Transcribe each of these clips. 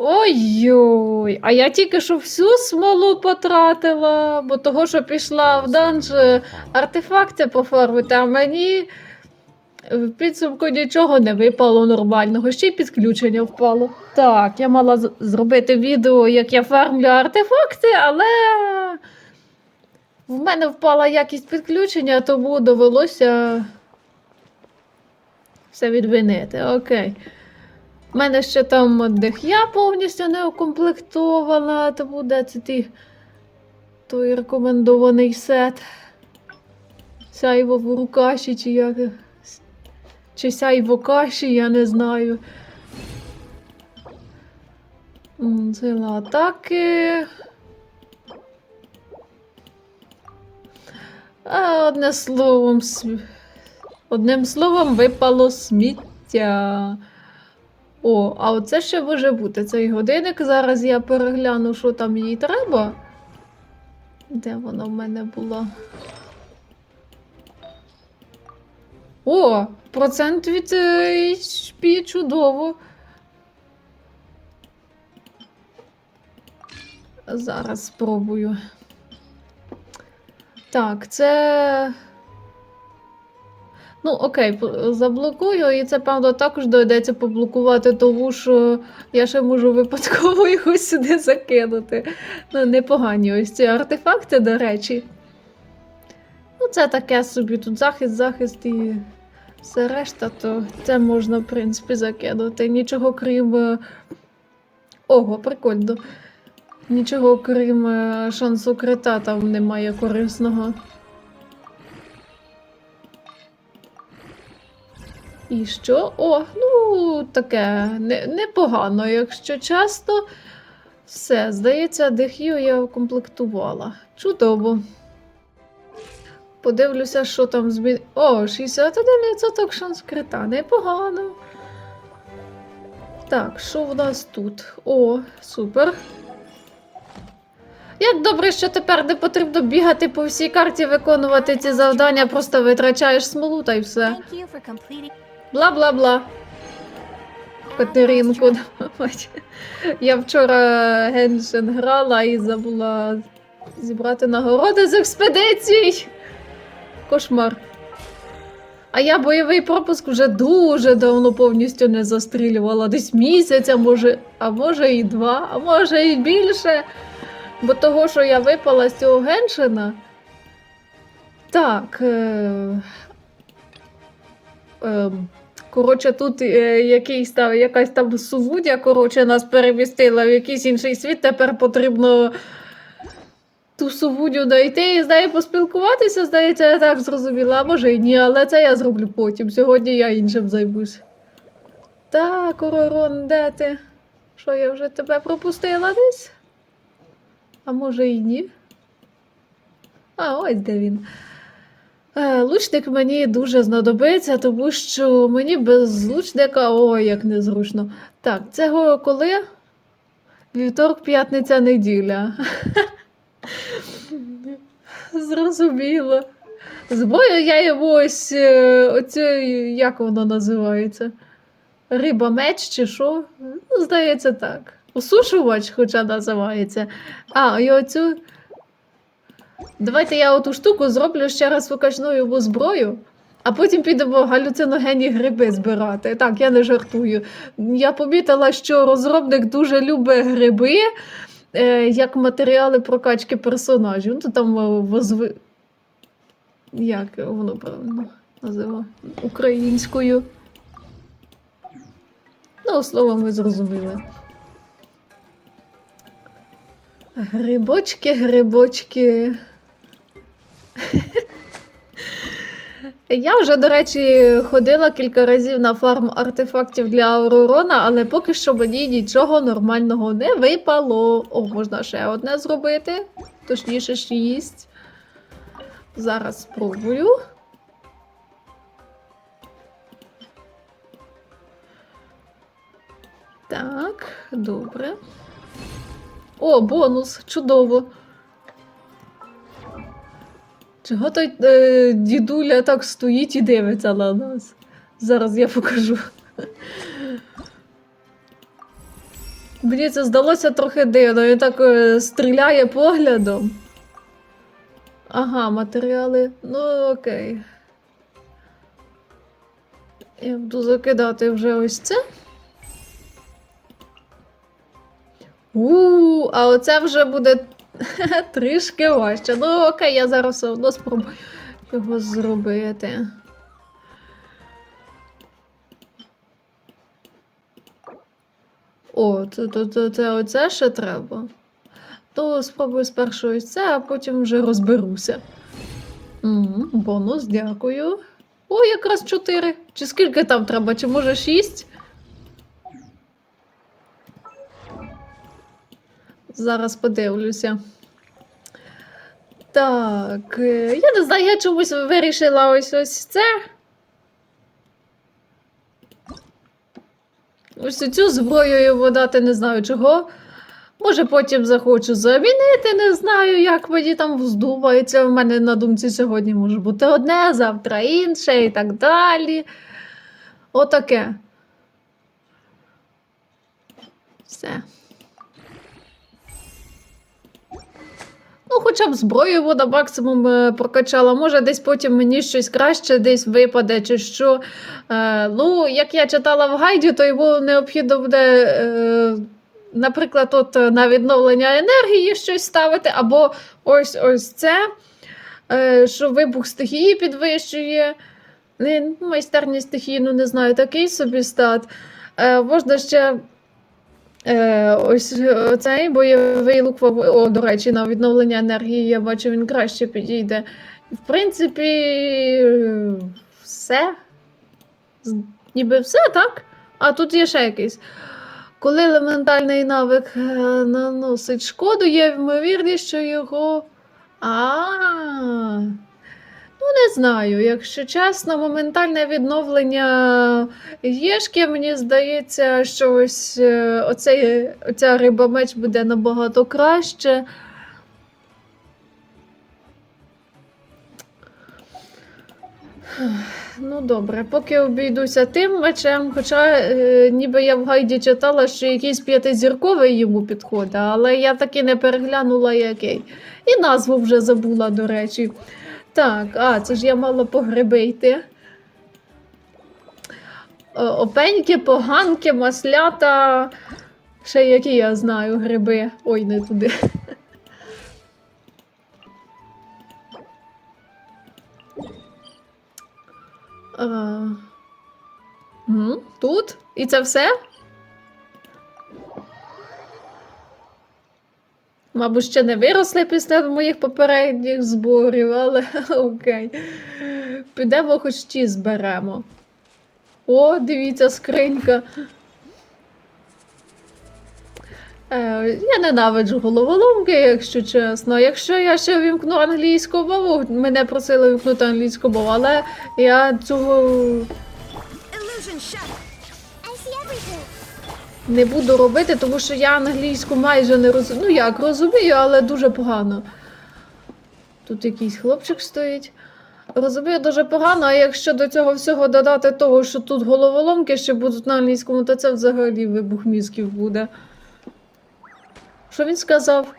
Ой-ой, а я тільки що всю смолу потратила, бо того, що пішла в данж е, артефакти пофармити, а мені в підсумку нічого не випало нормального, ще й підключення впало. Так, я мала зробити відео, як я фармлю артефакти, але в мене впала якість підключення, тому довелося все відвинити. Окей. У мене ще там дих'я повністю не укомплектована, тому де це ті, той рекомендований сет. Сяйво в рукаші, чи як. Чи сяйво каші, я не знаю. Сила атаки. А, одне словом, одним словом випало сміття. О, а оце ще може бути цей годинник. Зараз я перегляну, що там їй треба. Де вона в мене була? О, процент від е, HP, чудово. Зараз спробую. Так, це. Ну, окей, заблокую, і це, певно, також доведеться поблокувати, тому що я ще можу випадково його сюди закинути. Ну, непогані ось ці артефакти, до речі. Ну, це таке собі, тут захист, захист і все решта, то це можна, в принципі, закинути. Нічого крім. е, Ого, прикольно. Нічого крім е, шансу крита там немає корисного. І що? О, ну таке не, непогано, якщо чесно. Все, здається, дихію я укомплектувала. Чудово. Подивлюся, що там змін. О, 61% шанс крита. Непогано. Так, що в нас тут? О, супер. Як добре, що тепер не потрібно бігати по всій карті, виконувати ці завдання, просто витрачаєш смолу та й все. Бла-бла-бла. Катеринку. давай. Я вчора Геншин грала і забула зібрати нагороди з експедицій. Кошмар. А я бойовий пропуск вже дуже давно повністю не застрілювала. Десь місяць, а може, а може і два, а може і більше. Бо того, що я випала з цього Геншина. Так. Ем, Коротше, тут е, якийсь там, якась там сувудя, коротше, нас перемістила в якийсь інший світ. Тепер потрібно ту сувудю знайти і з нею поспілкуватися, здається, я так зрозуміла. А може і ні, але це я зроблю потім. Сьогодні я іншим займусь. Так, Оророн, де ти? Що я вже тебе пропустила десь? А може і ні? А, ось де він. Е, Лучник мені дуже знадобиться, тому що мені без лучника, ой, як незручно. Так, це коли? Вівторок, п'ятниця, неділя. Зрозуміло. Зброю я йому ось е, оцю, як воно називається? Риба меч чи що? Ну, здається, так. Усушувач, хоча називається. А, і оцю. Давайте я оту штуку зроблю ще раз викачну зброю, а потім підемо галюциногенні гриби збирати. Так, я не жартую. Я помітила, що розробник дуже любить гриби е, як матеріали прокачки персонажів. Ну, то там е, возви... Як воно правильно називає? Українською. Ну, словом, ви зрозуміли. Грибочки, грибочки. Я вже, до речі, ходила кілька разів на фарм артефактів для Ауророна, але поки що мені нічого нормального не випало. О, можна ще одне зробити, точніше, шість. Зараз спробую. Так, добре. О, бонус! Чудово! Чого той е, дідуля так стоїть і дивиться на нас? Зараз я покажу. Мені це здалося трохи дивно. Він так е, стріляє поглядом. Ага, матеріали. Ну, окей. Я буду закидати вже ось це. У, а оце вже буде трішки важче. Ну, окей, я зараз все одно спробую його зробити. О, це, це, це, це оце ще треба. То спробую спершу ось це, а потім вже розберуся. Угу, бонус, дякую. О, якраз 4. Чи скільки там треба? Чи може 6? Зараз подивлюся. Так, е, я не знаю, я чомусь вирішила ось ось це. Ось цю зброю йому дати не знаю чого. Може, потім захочу замінити, не знаю, як мені там вздумається. В мене на думці сьогодні може бути одне, завтра інше і так далі. Отаке. Все. Хоча б зброю вода максимум е, прокачала. Може, десь потім мені щось краще десь випаде, чи що. Е, ну, як я читала в гайді, то йому необхідно буде, е, наприклад, от на відновлення енергії щось ставити, або ось ось це, що вибух стихії підвищує. Майстерність стихії, ну не знаю, такий собі стат. Можна ще. Е, ось е, цей бойовий лук, о, до речі, на відновлення енергії, я бачу, він краще підійде. В принципі, все. Ніби все, так? А тут є ще якийсь. Коли елементальний навик е, наносить шкоду, є ймовірність, що його. А. Ну, не знаю, якщо чесно, моментальне відновлення єшки, мені здається, що ось е, оцей, оця риба меч буде набагато краще. Ну, добре, поки обійдуся тим мечем, хоча е, ніби я в гайді читала, що якийсь п'ятизірковий йому підходить, але я таки не переглянула який. І назву вже забула, до речі. Так, а, це ж я мала по йти. Опеньки, поганки, маслята. Ще які я знаю гриби. Ой, не туди. Тут? І це все? Мабуть, ще не виросли після моїх попередніх зборів, але окей. Підемо хоч ті зберемо. О, дивіться, скринька. Е, я ненавиджу головоломки, якщо чесно. Якщо я ще вімкну англійську мову, мене просили вімкнути англійську мову, але я цього не буду робити, тому що я англійську майже не розумію. Ну як розумію, але дуже погано. Тут якийсь хлопчик стоїть. Розумію дуже погано, а якщо до цього всього додати того, що тут головоломки ще будуть на англійському, то це взагалі вибух мізків буде. Що він сказав?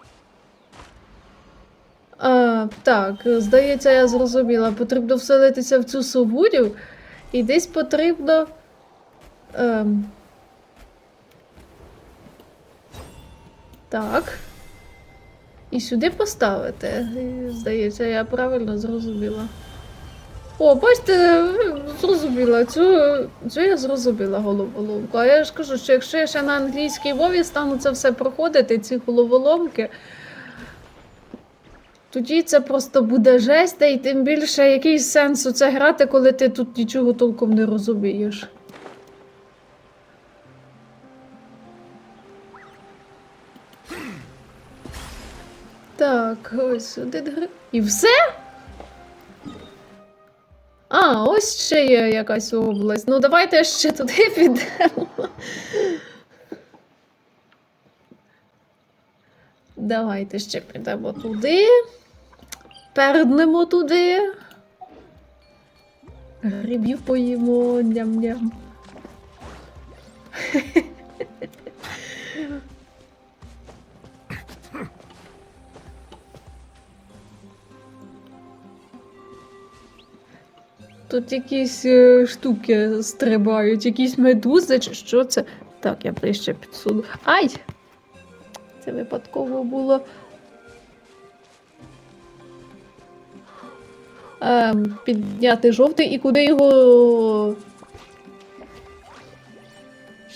А, так, здається, я зрозуміла. Потрібно вселитися в цю сувудю, і десь потрібно. Ем, Так. І сюди поставити. Здається, я правильно зрозуміла. О, бачите, зрозуміла. Цю, цю я зрозуміла головоломку. А я ж кажу, що якщо я ще на англійській мові стану це все проходити, ці головоломки, тоді це просто буде жесть, й тим більше який сенс у це грати, коли ти тут нічого толком не розумієш. Так, ось один. І все? А, ось ще є якась область. Ну, давайте ще туди підемо. Давайте ще підемо туди. Перднемо туди. Грибів поїмо, ням-ням. Тут якісь е, штуки стрибають, якісь медузи, чи що це? Так, я ближче підсуну. Ай! Це випадково було. Ем, підняти жовтий і куди його.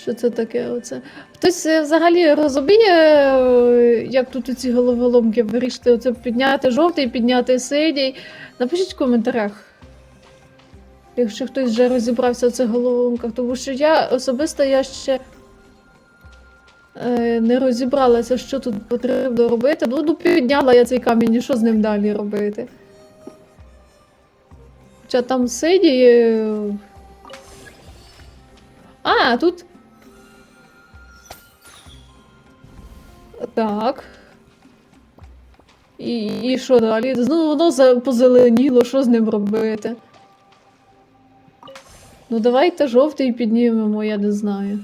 Що це таке? Оце? Хтось е, взагалі розуміє, е, як тут ці головоломки вирішити? Оце підняти жовтий, підняти синій. Напишіть в коментарях. Якщо хтось вже розібрався в цих головоломках, тому що я особисто я ще е, не розібралася, що тут потрібно робити. Ну, ну підняла я цей камінь, і що з ним далі робити? Хоча там синій. е, А, тут. Так. І, і що далі? Ну, воно позеленіло, що з ним робити? Ну, давайте жовтий піднімемо, я не знаю.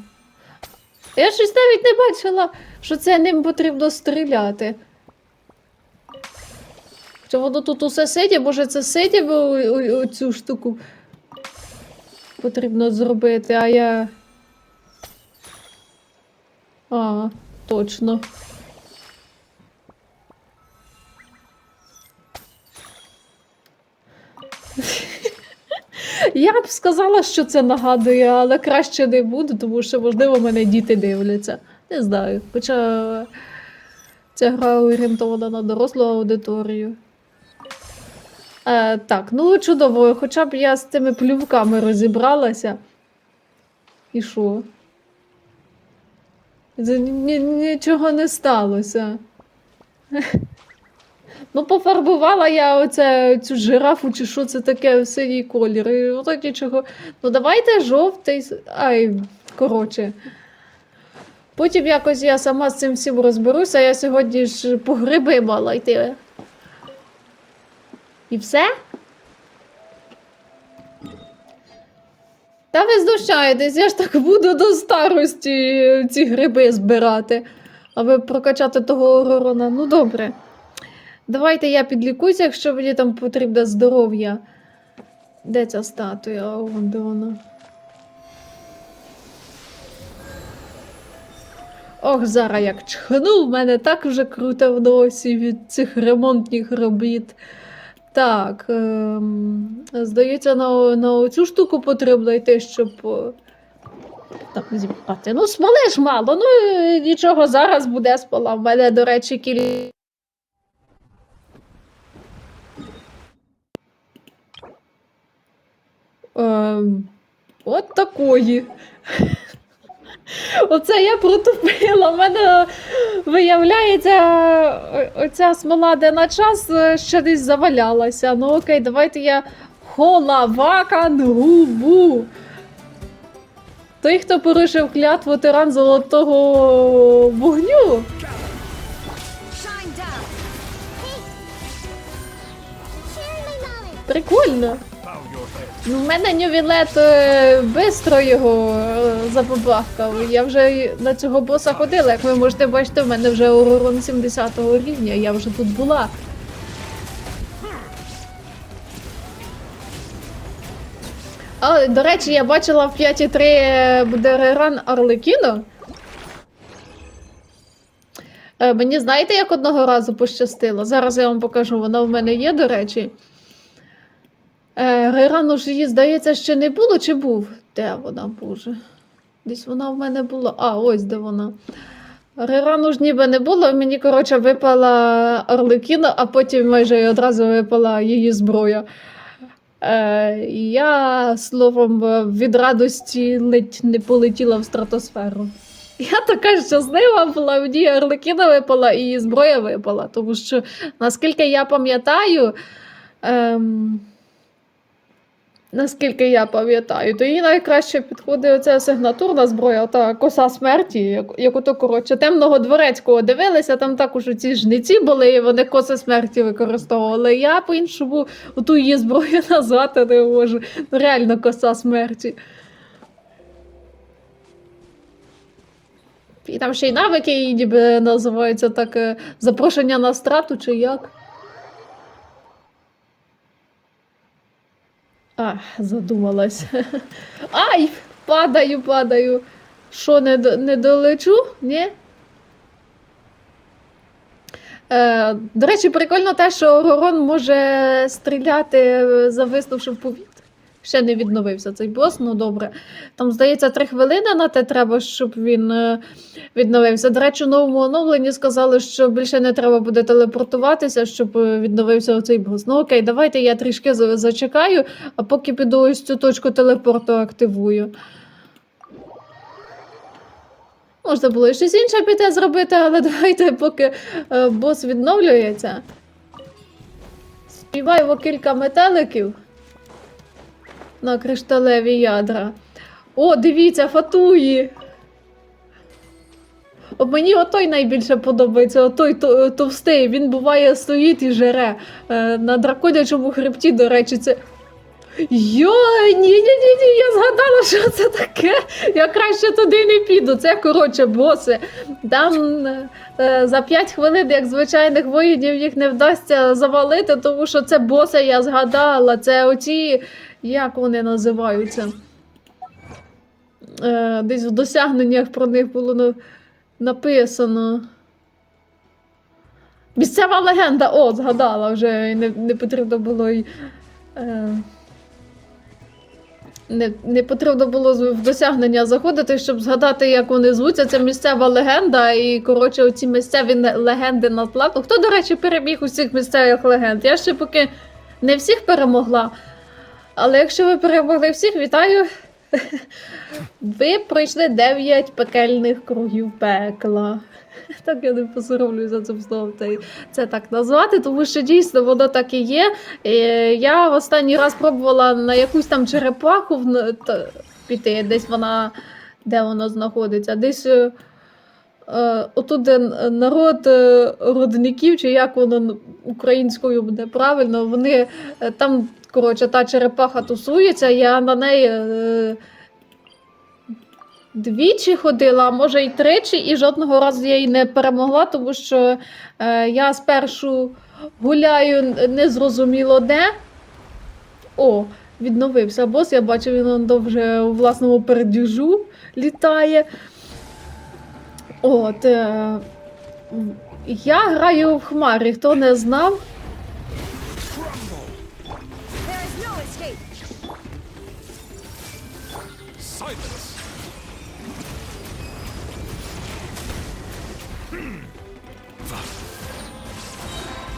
Я щось навіть не бачила, що це ним потрібно стріляти. Чи воно тут усе сидє, може це сидє, бо оцю штуку потрібно зробити, а я. А, точно. Я б сказала, що це нагадує, але краще не буду, тому що, можливо, мене діти дивляться. Не знаю. Хоча ця гра орієнтована на дорослу аудиторію. Е, так, ну чудово, хоча б я з цими плювками розібралася. І що? Нічого не сталося. Ну, пофарбувала я оце, цю жирафу, чи що це таке в синій колір. І ото нічого. Ну, давайте жовтий. Ай, коротше. Потім якось я сама з цим всім розберуся. Я сьогодні ж по гриби мала йти. І все? Та ви знущаєтесь, я ж так буду до старості ці гриби збирати. Аби прокачати того Горона. Ну, добре. Давайте я підлікуюся, якщо мені там потрібне здоров'я. Де ця статуя? Вон де вона. Ох, зараз як чхну, в мене так вже круто в носі від цих ремонтних робіт. Так, ем, здається, на, на оцю штуку потрібно йти, щоб. о, Там зібрати. Ну, смоли мало, ну е, нічого, зараз буде смола. В мене, до речі, кілька. Ем, от такої. Оце я протупила. У мене виявляється, оця смола, де на час е, ще десь завалялася. Ну окей, давайте я холавакан губу. Той, хто порушив клятву тиран золотого вогню. Прикольно. Ну, в мене нювілет е, бистро його е, запобахкав. Я вже на цього боса ходила. Як ви можете бачити, в мене вже урон 70 рівня, я вже тут була. А, до речі, я бачила в 5.3 буде реран Арлекіно. Е, Мені знаєте, як одного разу пощастило? Зараз я вам покажу, вона в мене є, до речі. Е, ж її, здається, ще не було чи був? Де вона, Боже? Десь вона в мене була. А, ось де вона. Рерану ж ніби не було, мені, коротше, випала Арлекіна, а потім майже одразу випала її зброя. Е, я, словом, від радості ледь не полетіла в стратосферу. Я така щаслива була, мені Арлекіна випала і її зброя випала. Тому що, наскільки я пам'ятаю, ем, наскільки я пам'ятаю, то їй найкраще підходить оця сигнатурна зброя, та коса смерті, як, як ото, коротше, темного дворецького дивилися, там також ці жниці були, і вони коси смерті використовували. Я по-іншому оту її зброю назвати не можу. Ну, реально коса смерті. І там ще й навики її ніби називаються так е, запрошення на страту чи як. А, задумалась. Ай! Падаю, падаю. Що, не, не долечу? Ні? Е, до речі, прикольно те, що Горон може стріляти, е, зависнувши в повітря. Ще не відновився цей бос, ну добре. Там, здається, три хвилини на те треба, щоб він е, відновився. До речі, новому оновленні сказали, що більше не треба буде телепортуватися, щоб е, відновився оцей бос. Ну окей, давайте я трішки зачекаю, а поки піду ось цю точку телепорту активую. Можна було і щось інше піти зробити, але давайте, поки е, бос відновлюється. Співаємо кілька метеликів на кришталеві ядра. О, дивіться, фатуї! О, мені отой найбільше подобається, отой товстий. Він буває стоїть і жере. Е, на драконячому хребті, до речі, це. Йой, ні, ні, ні, ні, я згадала, що це таке. Я краще туди не піду. Це коротше боси. Там е, за 5 хвилин, як звичайних воїнів, їх не вдасться завалити, тому що це боси, я згадала. Це оці, як вони називаються? Е, десь в досягненнях про них було на- написано. Місцева легенда, о, згадала вже, і не, не потрібно було й. Е, не, не потрібно було в досягнення заходити, щоб згадати, як вони звуться. Це місцева легенда, і коротше, оці місцеві легенди на плату. Хто, до речі, переміг усіх місцевих легенд? Я ще поки не всіх перемогла. Але якщо ви перемогли всіх, вітаю! Ви пройшли 9 пекельних кругів пекла. Так я не посоромлюю за це знову це, це так назвати, тому що дійсно воно так і є. Е, Я останній раз пробувала на якусь там черепаху піти, десь вона, де вона знаходиться, десь. е, е, Отут, де народ родників, чи як воно українською буде правильно, вони там, коротше, та черепаха тусується, я на неї е, двічі ходила, а може й тричі, і жодного разу я її не перемогла, тому що е, я спершу гуляю незрозуміло де. О, відновився бос, я бачу, він он вже у власному передюжу літає. От. Е, я граю в хмарі, хто не знав.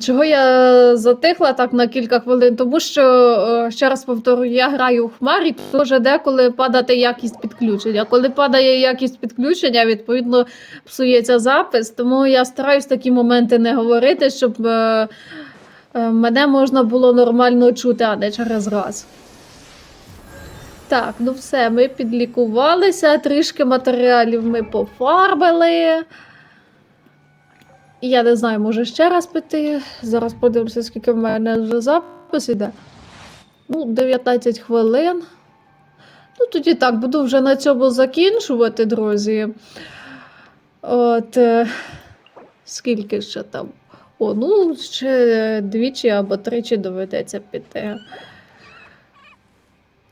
чого я затихла так на кілька хвилин? Тому що, е, ще раз повторюю, я граю в хмарі, може деколи падати якість підключення. Коли падає якість підключення, відповідно псується запис. Тому я стараюсь такі моменти не говорити, щоб е, е, мене можна було нормально чути, а не через раз. Так, ну все, ми підлікувалися, трішки матеріалів ми пофарбили. Я не знаю, може ще раз піти. Зараз подивимося, скільки в мене вже запис іде. Ну, 19 хвилин. Ну, тоді так, буду вже на цьому закінчувати, друзі. От. е, Скільки ще там? О, ну, ще двічі або тричі доведеться піти.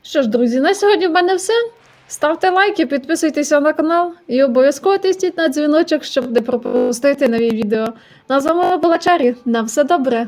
Що ж, друзі, на сьогодні в мене все. Ставте лайки, підписуйтеся на канал і обов'язково тисніть на дзвіночок, щоб не пропустити нові відео. На з вами була Чарі. На все добре!